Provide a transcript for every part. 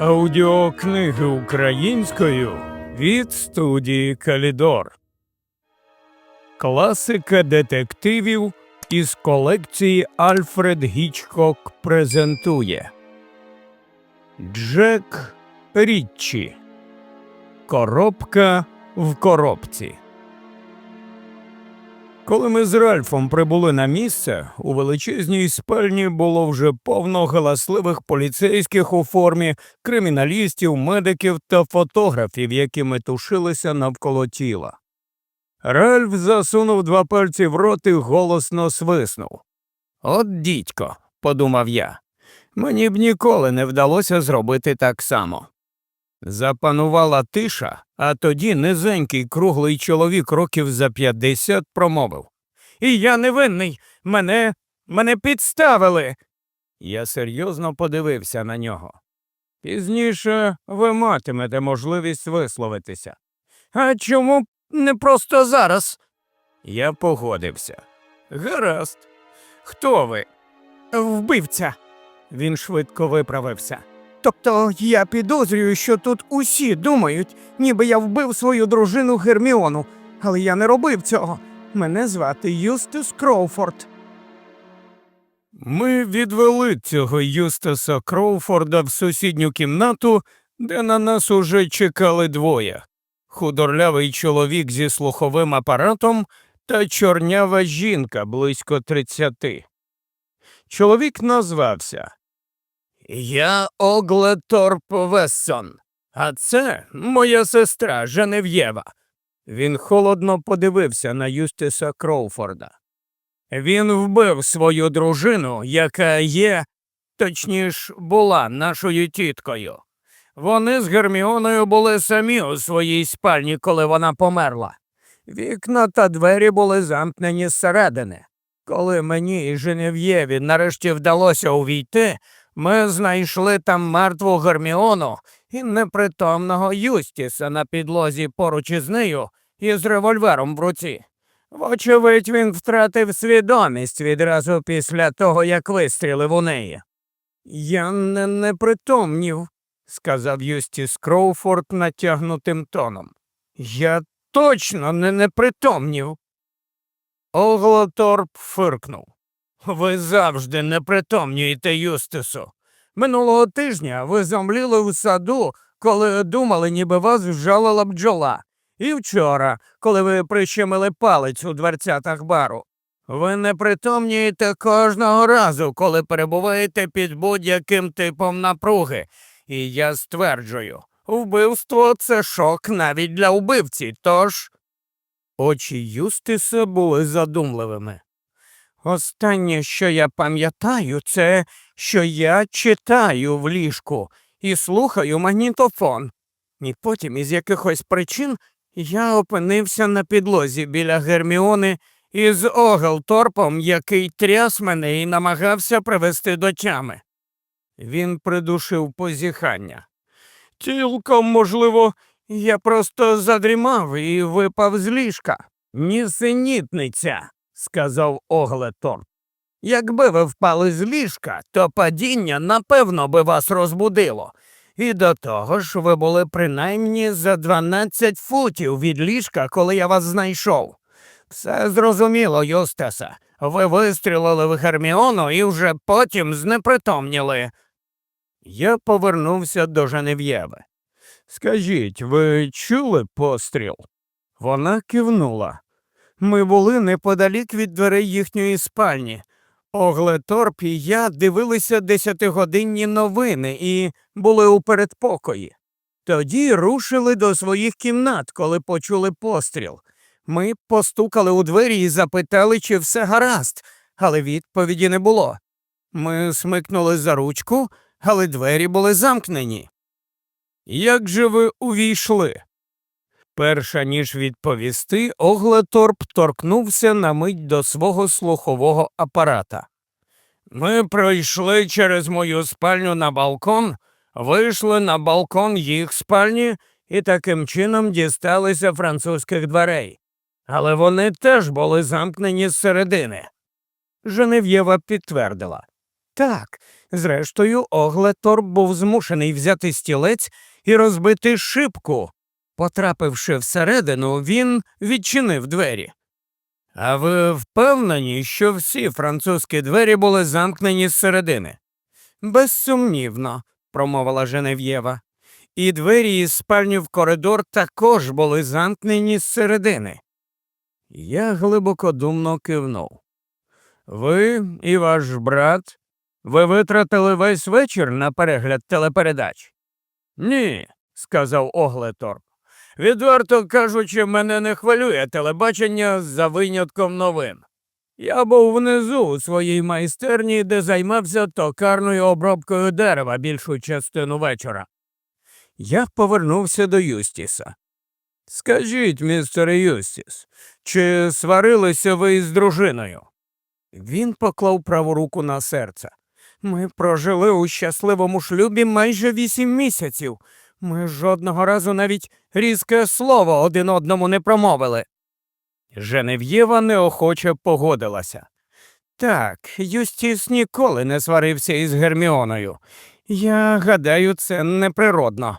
Аудіокниги українською від студії Калідор. Класика детективів із колекції Альфред Гічкок презентує Джек Річчі. Коробка в коробці. Коли ми з Ральфом прибули на місце, у величезній спальні було вже повно галасливих поліцейських у формі, криміналістів, медиків та фотографів, які метушилися навколо тіла. Ральф засунув два пальці в рот і голосно свиснув. От дідько, подумав я. Мені б ніколи не вдалося зробити так само. Запанувала тиша, а тоді низенький круглий чоловік років за п'ятдесят промовив. І я не винний. Мене. мене підставили. Я серйозно подивився на нього. Пізніше ви матимете можливість висловитися. А чому не просто зараз? Я погодився. Гаразд. Хто ви? Вбивця. Він швидко виправився. Тобто я підозрюю, що тут усі думають, ніби я вбив свою дружину Герміону, але я не робив цього. Мене звати Юстис Кроуфорд. Ми відвели цього Юстаса Кроуфорда в сусідню кімнату, де на нас уже чекали двоє худорлявий чоловік зі слуховим апаратом та чорнява жінка близько тридцяти. Чоловік назвався я Оглеторп Вессон, а це моя сестра Женев'єва. Він холодно подивився на Юстиса Кроуфорда. Він вбив свою дружину, яка є, точніш, була нашою тіткою. Вони з Герміоною були самі у своїй спальні, коли вона померла. Вікна та двері були замкнені зсередини. Коли мені і Женев'єві нарешті вдалося увійти, ми знайшли там мертву Герміону і непритомного Юстіса на підлозі поруч із нею із револьвером в руці. Вочевидь, він втратив свідомість відразу після того, як вистрілив у неї. Я не непритомнів, сказав Юстіс Кроуфорд натягнутим тоном. Я точно не непритомнів. Оглоторп фиркнув. Ви завжди непритомнюєте, Юстису. Минулого тижня ви зомліли в саду, коли думали, ніби вас вжалила бджола. І вчора, коли ви прищемили палець у дверцятах бару. Ви непритомнюєте кожного разу, коли перебуваєте під будь-яким типом напруги. І я стверджую, вбивство це шок навіть для вбивці, тож. Очі Юстиса були задумливими. Останнє, що я пам'ятаю, це що я читаю в ліжку і слухаю магнітофон. І потім, із якихось причин, я опинився на підлозі біля Герміони із Оглторпом, який тряс мене і намагався привести до тями. Він придушив позіхання. Цілком, можливо, я просто задрімав і випав з ліжка. Нісенітниця сказав Оглеторп. Якби ви впали з ліжка, то падіння напевно би вас розбудило. І до того ж ви були принаймні за 12 футів від ліжка, коли я вас знайшов. Все зрозуміло, Юстаса. Ви вистрілили в Герміону і вже потім знепритомніли. Я повернувся до Женев'єви. Скажіть, ви чули постріл? Вона кивнула. Ми були неподалік від дверей їхньої спальні. Оглеторп і я дивилися десятигодинні новини і були у передпокої. Тоді рушили до своїх кімнат, коли почули постріл. Ми постукали у двері і запитали, чи все гаразд, але відповіді не було. Ми смикнули за ручку, але двері були замкнені. Як же ви увійшли? Перша ніж відповісти, Оглеторп торкнувся на мить до свого слухового апарата. Ми пройшли через мою спальню на балкон, вийшли на балкон їх спальні і таким чином дісталися французьких дверей. Але вони теж були замкнені зсередини. Женев'єва підтвердила. Так, Зрештою, Оглеторп був змушений взяти стілець і розбити шибку. Потрапивши всередину, він відчинив двері. А ви впевнені, що всі французькі двері були замкнені зсередини? Безсумнівно, промовила Женев'єва. І двері із спальні в коридор також були замкнені зсередини. Я глибокодумно кивнув. Ви і ваш брат, ви витратили весь вечір на перегляд телепередач? Ні, сказав Оглеторп. Відверто кажучи, мене не хвилює телебачення за винятком новин. Я був внизу у своїй майстерні, де займався токарною обробкою дерева більшу частину вечора. Я повернувся до Юстіса. Скажіть, містере Юстіс, чи сварилися ви із дружиною? Він поклав праву руку на серце. Ми прожили у щасливому шлюбі майже вісім місяців. Ми жодного разу навіть різке слово один одному не промовили. Женев'єва неохоче погодилася. Так, Юстіс ніколи не сварився із Герміоною. Я гадаю, це неприродно.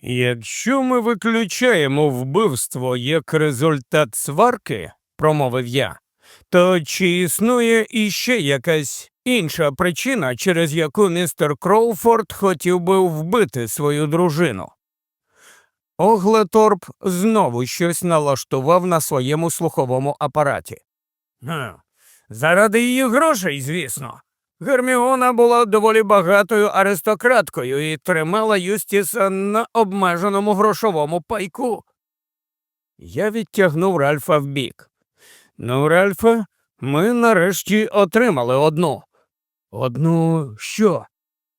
Якщо ми виключаємо вбивство як результат сварки, промовив я, то чи існує іще якась інша причина, через яку містер Кроуфорд хотів би вбити свою дружину? Оглеторп знову щось налаштував на своєму слуховому апараті. Заради її грошей, звісно. Герміона була доволі багатою аристократкою і тримала Юстіса на обмеженому грошовому пайку. Я відтягнув Ральфа вбік. Ну, Ральфе, ми нарешті отримали одну. Одну що?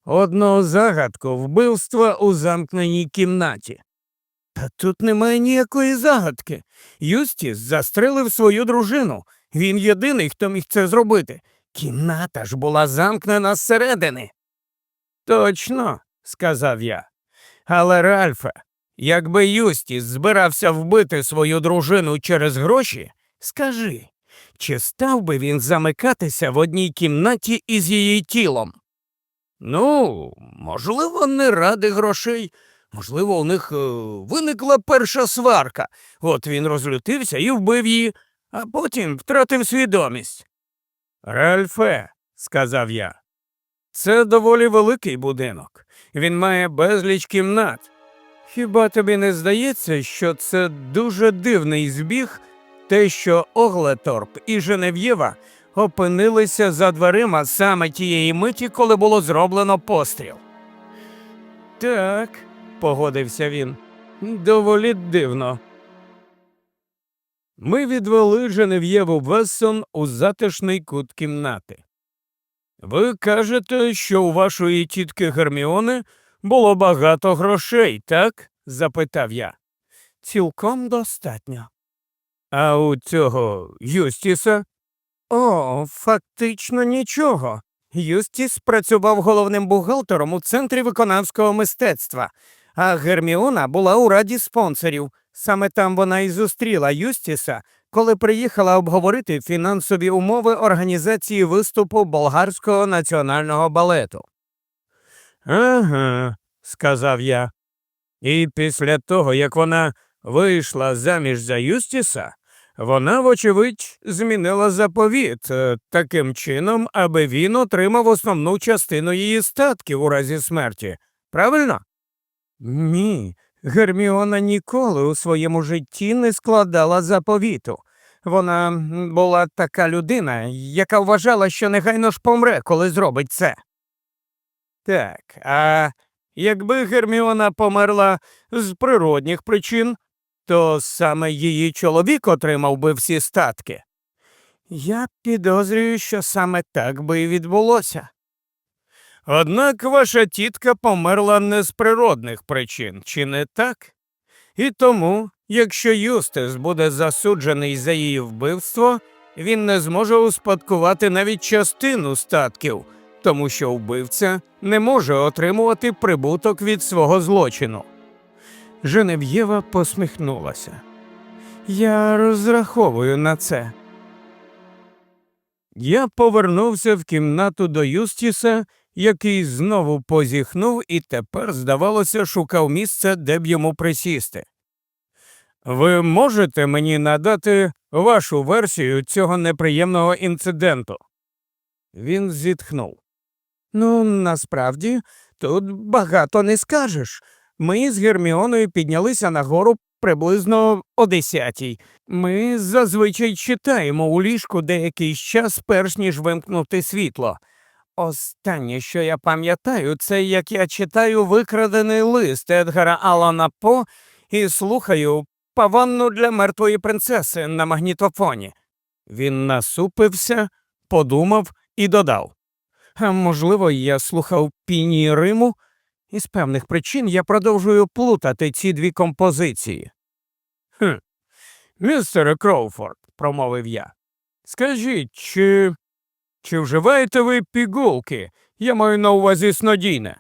Одну загадку вбивства у замкненій кімнаті. Та тут немає ніякої загадки. Юстіс застрелив свою дружину. Він єдиний, хто міг це зробити. Кімната ж була замкнена зсередини. Точно, сказав я. Але, Ральфе, якби Юстіс збирався вбити свою дружину через гроші, скажи, чи став би він замикатися в одній кімнаті із її тілом? Ну, можливо, не ради грошей. Можливо, у них е, виникла перша сварка. От він розлютився і вбив її, а потім втратив свідомість. Ральфе, сказав я, це доволі великий будинок. Він має безліч кімнат. Хіба тобі не здається, що це дуже дивний збіг, те, що Оглеторп і Женев'єва опинилися за дверима саме тієї миті, коли було зроблено постріл? Так, погодився він, доволі дивно. Ми відвели Женев'єву Вессон у затишний кут кімнати. Ви кажете, що у вашої тітки Герміони було багато грошей, так? запитав я. Цілком достатньо. А у цього Юстіса? О, фактично нічого. Юстіс працював головним бухгалтером у центрі виконавського мистецтва, а Герміона була у раді спонсорів. Саме там вона і зустріла Юстіса, коли приїхала обговорити фінансові умови організації виступу болгарського національного балету. Ага, сказав я. І після того, як вона вийшла заміж за Юстіса, вона, вочевидь, змінила заповіт е, таким чином, аби він отримав основну частину її статків у разі смерті. Правильно? Ні, Герміона ніколи у своєму житті не складала заповіту. Вона була така людина, яка вважала, що негайно ж помре, коли зробить це. Так, а якби Герміона померла з природних причин, то саме її чоловік отримав би всі статки. Я підозрюю, що саме так би і відбулося. Однак ваша тітка померла не з природних причин, чи не так? І тому, якщо Юстис буде засуджений за її вбивство, він не зможе успадкувати навіть частину статків, тому що вбивця не може отримувати прибуток від свого злочину. Женев'єва посміхнулася. Я розраховую на це. Я повернувся в кімнату до Юстіса який знову позіхнув і тепер, здавалося, шукав місце, де б йому присісти. Ви можете мені надати вашу версію цього неприємного інциденту? Він зітхнув. Ну, насправді, тут багато не скажеш. Ми з Герміоною піднялися на гору приблизно о десятій. Ми зазвичай читаємо у ліжку деякий час, перш ніж вимкнути світло. Останнє, що я пам'ятаю, це як я читаю викрадений лист Едгара Алана По і слухаю паванну для мертвої принцеси на магнітофоні. Він насупився, подумав і додав. А можливо, я слухав піні Риму, і з певних причин я продовжую плутати ці дві композиції. Хм, містере Кроуфорд, промовив я. Скажіть, чи. чи вживаєте ви пігулки? Я маю на увазі снодійне.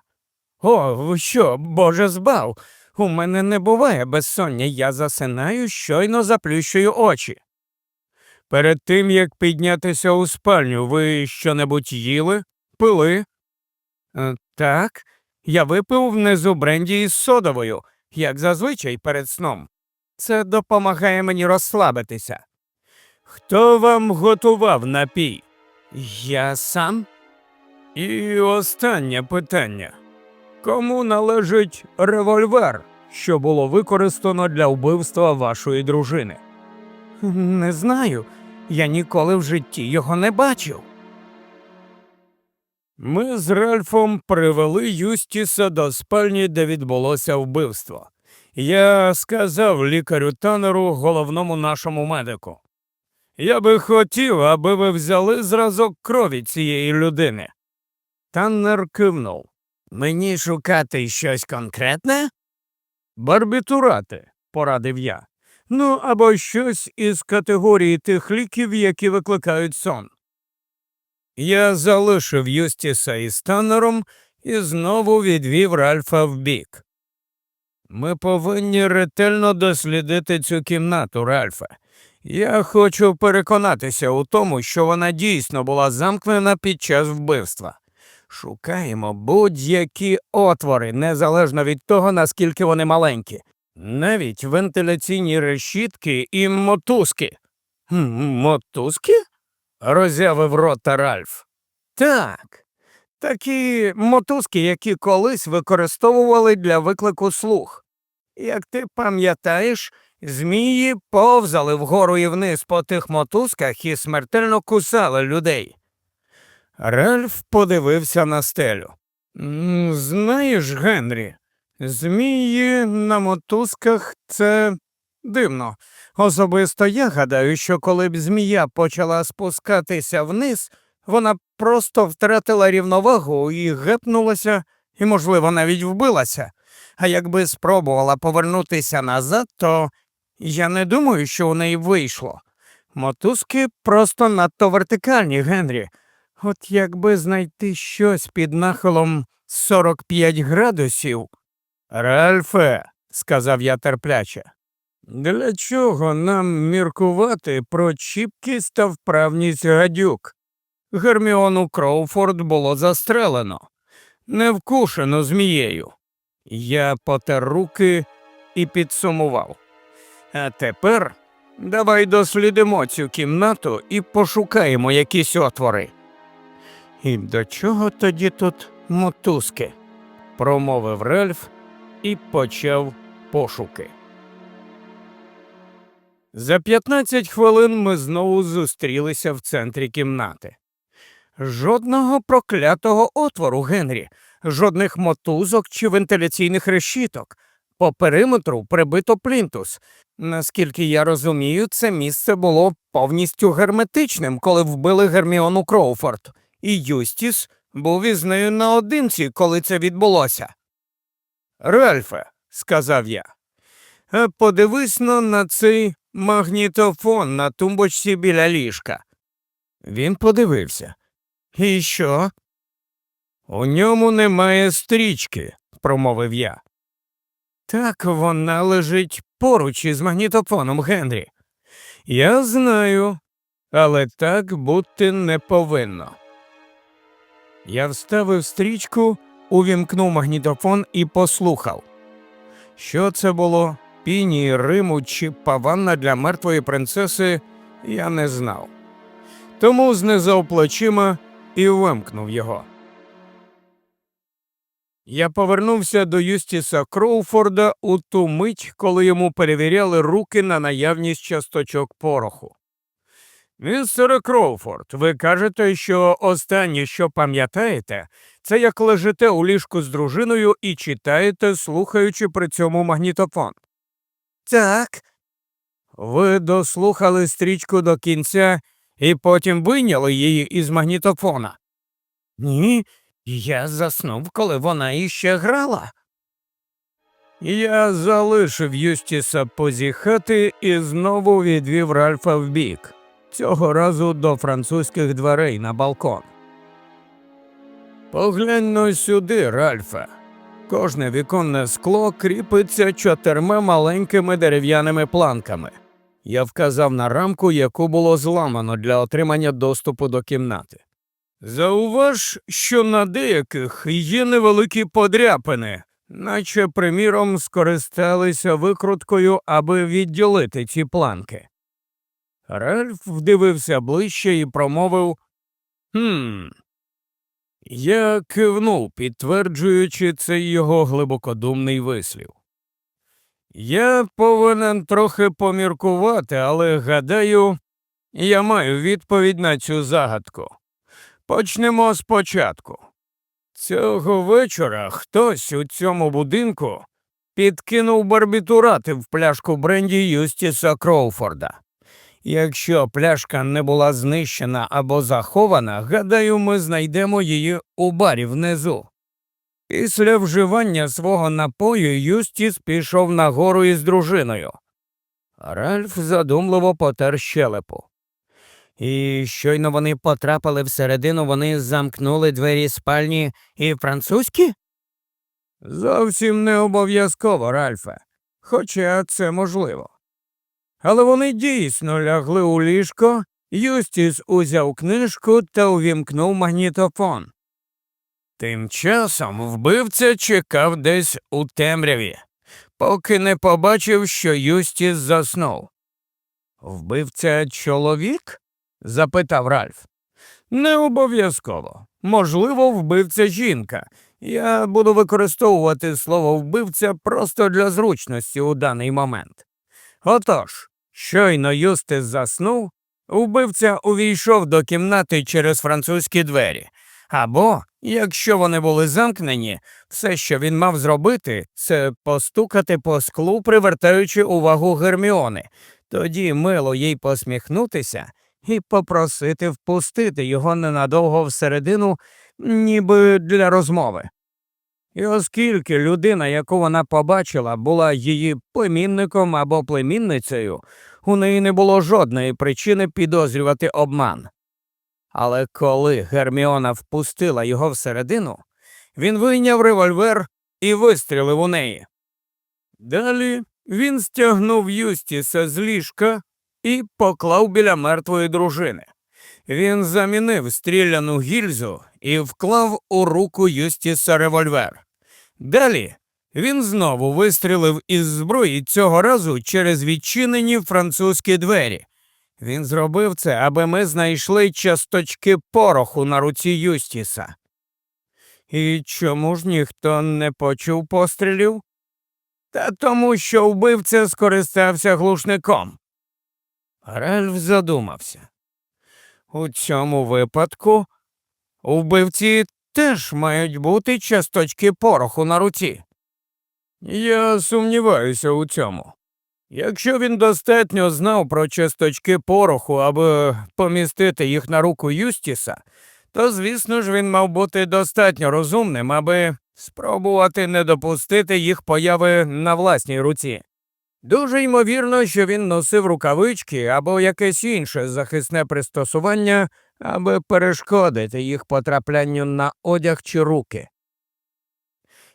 О, що, боже збав. У мене не буває безсоння, я засинаю, щойно заплющую очі. Перед тим, як піднятися у спальню, ви щонебудь їли, пили? «Е, Так, я випив внизу бренді із содовою, як зазвичай перед сном. Це допомагає мені розслабитися. Хто вам готував напій? Я сам. І останнє питання. Кому належить револьвер, що було використано для вбивства вашої дружини? Не знаю. Я ніколи в житті його не бачив. Ми з Ральфом привели Юстіса до спальні, де відбулося вбивство. Я сказав лікарю Танеру, головному нашому медику. Я би хотів, аби ви взяли зразок крові цієї людини. Таннер кивнув. Мені шукати щось конкретне? Барбітурати, порадив я. Ну або щось із категорії тих ліків, які викликають сон. Я залишив Юстіса із Таннером і знову відвів Ральфа вбік. Ми повинні ретельно дослідити цю кімнату, Ральфе. Я хочу переконатися у тому, що вона дійсно була замкнена під час вбивства. Шукаємо будь-які отвори, незалежно від того, наскільки вони маленькі, навіть вентиляційні решітки і мотузки. Мотузки? Роззявив рота Ральф. Так. Такі мотузки, які колись використовували для виклику слух. Як ти пам'ятаєш, змії повзали вгору і вниз по тих мотузках і смертельно кусали людей. Ральф подивився на стелю. Знаєш, Генрі, змії на мотузках це дивно. Особисто я гадаю, що коли б змія почала спускатися вниз, вона просто втратила рівновагу і гепнулася, і, можливо, навіть вбилася. А якби спробувала повернутися назад, то я не думаю, що у неї вийшло. Мотузки просто надто вертикальні, Генрі. От якби знайти щось під нахилом 45 градусів. Ральфе, сказав я терпляче, для чого нам міркувати про чіпкість та вправність гадюк? Герміону Кроуфорд було застрелено, не вкушено змією. Я потер руки і підсумував. А тепер давай дослідимо цю кімнату і пошукаємо якісь отвори. І до чого тоді тут мотузки? промовив Рельф і почав пошуки. За 15 хвилин ми знову зустрілися в центрі кімнати. Жодного проклятого отвору, Генрі, жодних мотузок чи вентиляційних решіток. По периметру прибито плінтус. Наскільки я розумію, це місце було повністю герметичним, коли вбили Герміону Кроуфорд, і Юстіс був із нею наодинці, коли це відбулося. Ральфе, сказав я, «е, подивись на цей магнітофон на тумбочці біля ліжка. Він подивився. І що? У ньому немає стрічки, промовив я. Так вона лежить поруч із магнітофоном Генрі. Я знаю, але так бути не повинно. Я вставив стрічку, увімкнув магнітофон і послухав. Що це було? Піні, Риму чи паванна для мертвої принцеси, я не знав. Тому знизав плечима і вимкнув його. Я повернувся до Юстіса Кроуфорда у ту мить, коли йому перевіряли руки на наявність часточок пороху. Містере Кроуфорд, ви кажете, що останнє, що пам'ятаєте, це як лежите у ліжку з дружиною і читаєте, слухаючи при цьому магнітофон. Так, Ви дослухали стрічку до кінця і потім вийняли її із магнітофона. ні, я заснув, коли вона іще грала. Я залишив Юстіса позіхати і знову відвів Ральфа вбік, цього разу до французьких дверей на балкон. Поглянь но сюди, Ральфе. Кожне віконне скло кріпиться чотирма маленькими дерев'яними планками. Я вказав на рамку, яку було зламано для отримання доступу до кімнати. Зауваж, що на деяких є невеликі подряпини, наче, приміром, скористалися викруткою, аби відділити ці планки. Ральф вдивився ближче і промовив Хм. Я кивнув, підтверджуючи цей його глибокодумний вислів. Я повинен трохи поміркувати, але гадаю, я маю відповідь на цю загадку. Почнемо спочатку. Цього вечора хтось у цьому будинку підкинув барбітурати в пляшку бренді Юстіса Кроуфорда. Якщо пляшка не була знищена або захована, гадаю, ми знайдемо її у барі внизу. Після вживання свого напою Юстіс пішов нагору із дружиною. Ральф задумливо потер щелепу. І щойно вони потрапили всередину, вони замкнули двері спальні і французькі? Зовсім не обов'язково, Ральфе, хоча це можливо. Але вони дійсно лягли у ліжко, Юстіс узяв книжку та увімкнув магнітофон. Тим часом вбивця чекав десь у темряві, поки не побачив, що Юстіс заснув. Вбивця чоловік? запитав Ральф. Не обов'язково. Можливо, вбивця жінка. Я буду використовувати слово вбивця просто для зручності у даний момент. Отож, щойно Юстис заснув, вбивця увійшов до кімнати через французькі двері. Або, якщо вони були замкнені, все, що він мав зробити, це постукати по склу, привертаючи увагу Герміони, тоді мило їй посміхнутися і попросити впустити його ненадовго всередину, ніби для розмови. І оскільки людина, яку вона побачила, була її племінником або племінницею, у неї не було жодної причини підозрювати обман. Але коли Герміона впустила його всередину, він вийняв револьвер і вистрілив у неї. Далі він стягнув Юстіса з ліжка і поклав біля мертвої дружини. Він замінив стріляну гільзу і вклав у руку Юстіса револьвер. Далі він знову вистрілив із зброї цього разу через відчинені французькі двері. Він зробив це, аби ми знайшли часточки пороху на руці Юстіса. І чому ж ніхто не почув пострілів? Та тому, що вбивця скористався глушником. Ральф задумався. У цьому випадку вбивці теж мають бути часточки пороху на руці. Я сумніваюся у цьому. Якщо він достатньо знав про часточки пороху, аби помістити їх на руку Юстіса, то, звісно ж, він мав бути достатньо розумним, аби спробувати не допустити їх появи на власній руці. Дуже ймовірно, що він носив рукавички або якесь інше захисне пристосування, аби перешкодити їх потраплянню на одяг чи руки.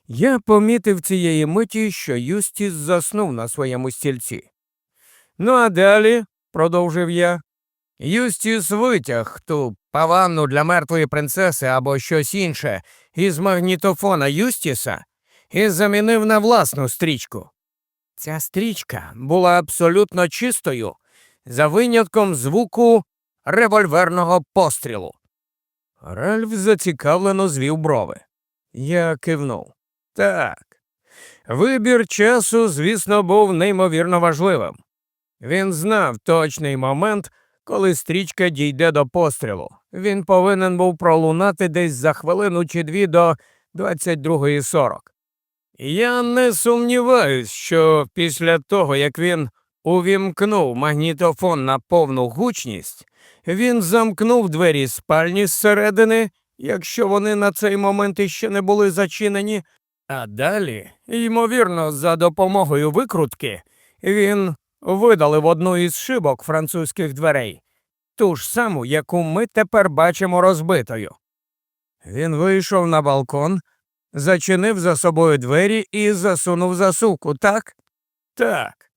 Я помітив цієї миті, що Юстіс заснув на своєму стільці. Ну а далі, продовжив я, Юстіс витяг ту паванну для мертвої принцеси або щось інше із магнітофона Юстіса і замінив на власну стрічку. Ця стрічка була абсолютно чистою, за винятком звуку револьверного пострілу. Ральф зацікавлено звів брови. Я кивнув. Так. Вибір часу, звісно, був неймовірно важливим. Він знав точний момент, коли стрічка дійде до пострілу. Він повинен був пролунати десь за хвилину чи дві до 22.40. Я не сумніваюсь, що після того, як він увімкнув магнітофон на повну гучність, він замкнув двері спальні зсередини, якщо вони на цей момент іще не були зачинені, а далі, ймовірно, за допомогою викрутки, він видалив одну із шибок французьких дверей, ту ж саму, яку ми тепер бачимо розбитою. Він вийшов на балкон, зачинив за собою двері і засунув засувку, так? Так.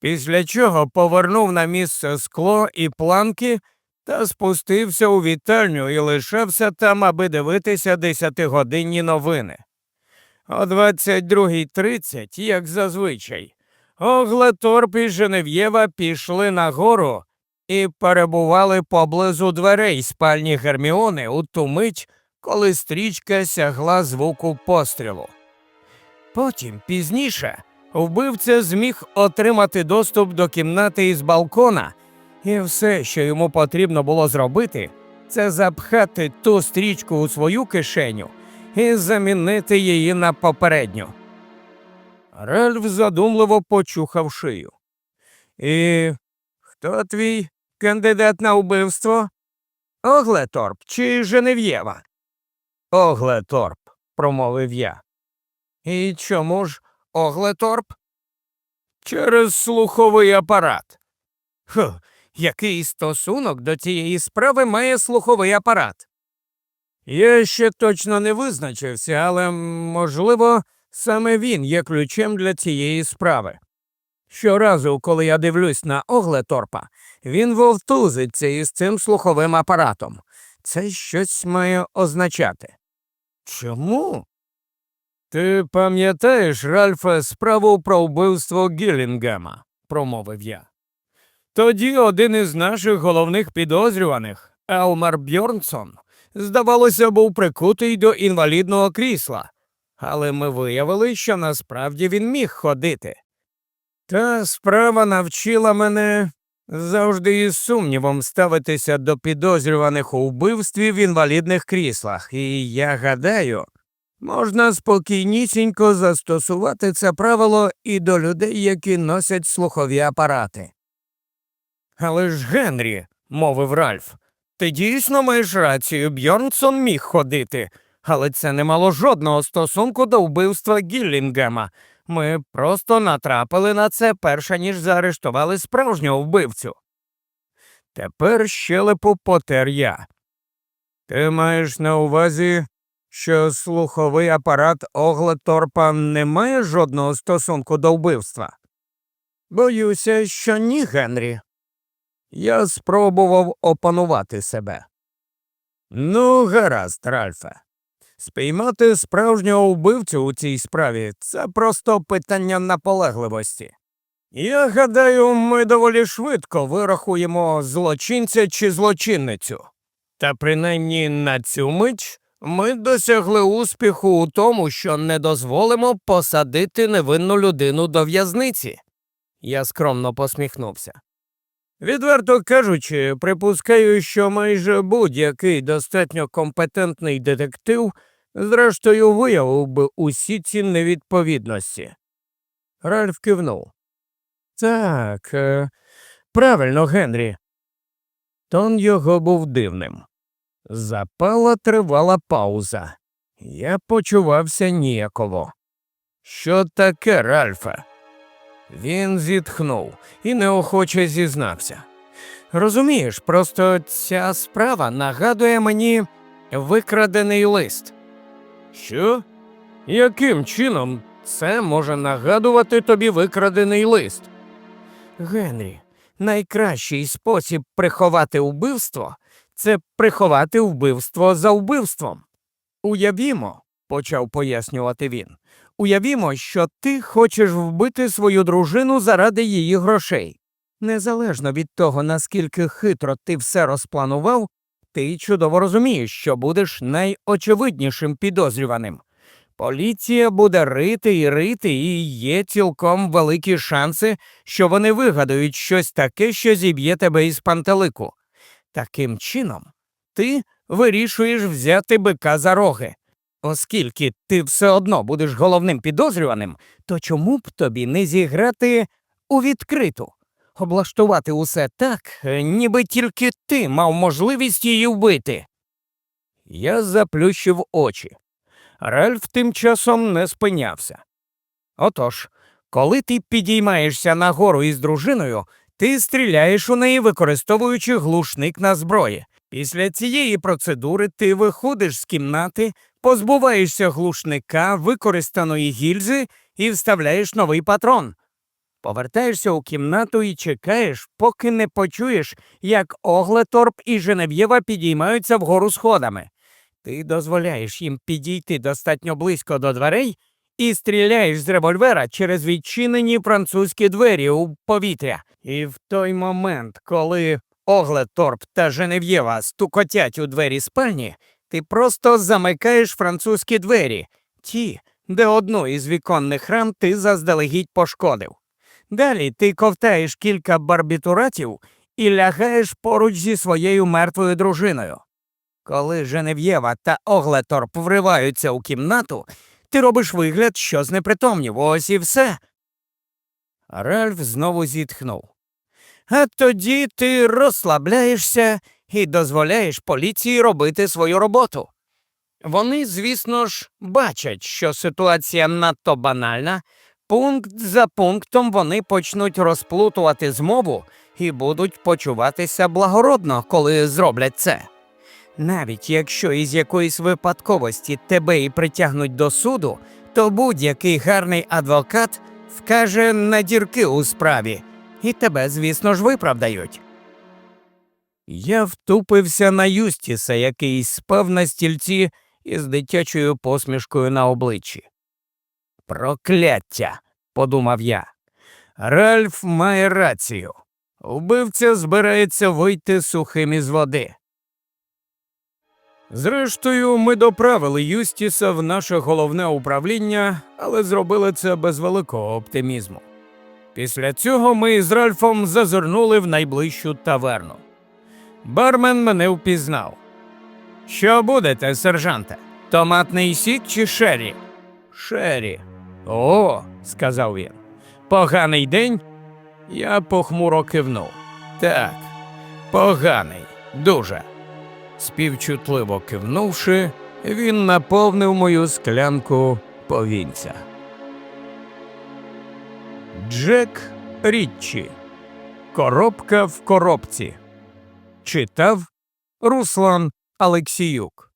Після чого повернув на місце скло і планки та спустився у вітальню і лишався там, аби дивитися десятигодинні новини. О 22.30, як зазвичай, Оглеторп і Женев'єва пішли нагору і перебували поблизу дверей спальні Герміони у ту мить, коли стрічка сягла звуку пострілу. Потім, пізніше, вбивця зміг отримати доступ до кімнати із балкона, і все, що йому потрібно було зробити, це запхати ту стрічку у свою кишеню і замінити її на попередню. Ральф задумливо почухав шию. І хто твій кандидат на вбивство? Оглеторп чи Женев'єва? Оглеторп, промовив я. І чому ж Оглеторп? Через слуховий апарат. Ху, який стосунок до цієї справи має слуховий апарат? Я ще точно не визначився, але, можливо, саме він є ключем для цієї справи. Щоразу, коли я дивлюсь на Оглеторпа, він вовтузиться із цим слуховим апаратом. Це щось має означати. Чому? Ти пам'ятаєш, Ральфе, справу про вбивство Гілінгема, промовив я. Тоді один із наших головних підозрюваних, Елмар Бьорнсон, здавалося, був прикутий до інвалідного крісла, але ми виявили, що насправді він міг ходити. Та справа навчила мене завжди із сумнівом ставитися до підозрюваних у вбивстві в інвалідних кріслах, і я гадаю, можна спокійнісінько застосувати це правило і до людей, які носять слухові апарати. Але ж, Генрі, мовив Ральф, ти дійсно маєш рацію, Бьорнсон міг ходити, але це не мало жодного стосунку до вбивства Гіллінгема. Ми просто натрапили на це перше, ніж заарештували справжнього вбивцю. Тепер щелепу потер я. Ти маєш на увазі, що слуховий апарат Оглеторпа не має жодного стосунку до вбивства? Боюся, що ні, Генрі. Я спробував опанувати себе. Ну, гаразд, Ральфе. Спіймати справжнього вбивцю у цій справі це просто питання наполегливості. Я гадаю, ми доволі швидко вирахуємо злочинця чи злочинницю. Та принаймні на цю мить ми досягли успіху у тому, що не дозволимо посадити невинну людину до в'язниці. Я скромно посміхнувся. Відверто кажучи, припускаю, що майже будь-який достатньо компетентний детектив зрештою виявив би усі ці невідповідності. Ральф кивнув. Так, е, правильно, Генрі. Тон його був дивним. Запала тривала пауза. Я почувався ніяково. Що таке, Ральфе? Він зітхнув і неохоче зізнався. Розумієш, просто ця справа нагадує мені викрадений лист. Що? Яким чином це може нагадувати тобі викрадений лист? Генрі, найкращий спосіб приховати убивство це приховати вбивство за вбивством. Уявімо, почав пояснювати він. Уявімо, що ти хочеш вбити свою дружину заради її грошей. Незалежно від того, наскільки хитро ти все розпланував, ти чудово розумієш, що будеш найочевиднішим підозрюваним. Поліція буде рити і рити, і є цілком великі шанси, що вони вигадають щось таке, що зіб'є тебе із пантелику. Таким чином, ти вирішуєш взяти бика за роги. Оскільки ти все одно будеш головним підозрюваним, то чому б тобі не зіграти у відкриту? Облаштувати усе так, е, ніби тільки ти мав можливість її вбити. Я заплющив очі. Ральф тим часом не спинявся. Отож, коли ти підіймаєшся нагору із дружиною, ти стріляєш у неї, використовуючи глушник на зброї. Після цієї процедури ти виходиш з кімнати, позбуваєшся глушника, використаної гільзи і вставляєш новий патрон. Повертаєшся у кімнату і чекаєш, поки не почуєш, як Оглеторп і Женев'єва підіймаються вгору сходами. Ти дозволяєш їм підійти достатньо близько до дверей і стріляєш з револьвера через відчинені французькі двері у повітря. І в той момент, коли Оглеторп та Женев'єва стукотять у двері спальні, ти просто замикаєш французькі двері, ті, де одну із віконних рам ти заздалегідь пошкодив. Далі ти ковтаєш кілька барбітуратів і лягаєш поруч зі своєю мертвою дружиною. Коли Женев'єва та Оглеторп вриваються у кімнату, ти робиш вигляд, що знепритомнів. Ось і все. Ральф знову зітхнув. А тоді ти розслабляєшся і дозволяєш поліції робити свою роботу. Вони, звісно ж, бачать, що ситуація надто банальна. Пункт за пунктом вони почнуть розплутувати змову і будуть почуватися благородно, коли зроблять це. Навіть якщо із якоїсь випадковості тебе і притягнуть до суду, то будь-який гарний адвокат вкаже на дірки у справі, і тебе, звісно ж, виправдають. Я втупився на Юстіса, який спав на стільці із дитячою посмішкою на обличчі. Прокляття, подумав я. Ральф має рацію. Убивця збирається вийти сухим із води. Зрештою, ми доправили Юстіса в наше головне управління, але зробили це без великого оптимізму. Після цього ми з Ральфом зазирнули в найближчу таверну. Бармен мене впізнав. Що будете, сержанте? Томатний сік чи шері? Шері. О, сказав він. Поганий день? Я похмуро кивнув. Так, поганий, дуже. Співчутливо кивнувши, він наповнив мою склянку повінця. Джек Річчі. Коробка в коробці. Читав Руслан Алексіюк.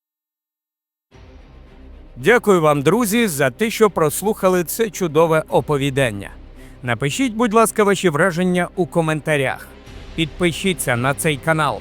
Дякую вам, друзі, за те, що прослухали це чудове оповідання. Напишіть, будь ласка, ваші враження у коментарях. Підпишіться на цей канал,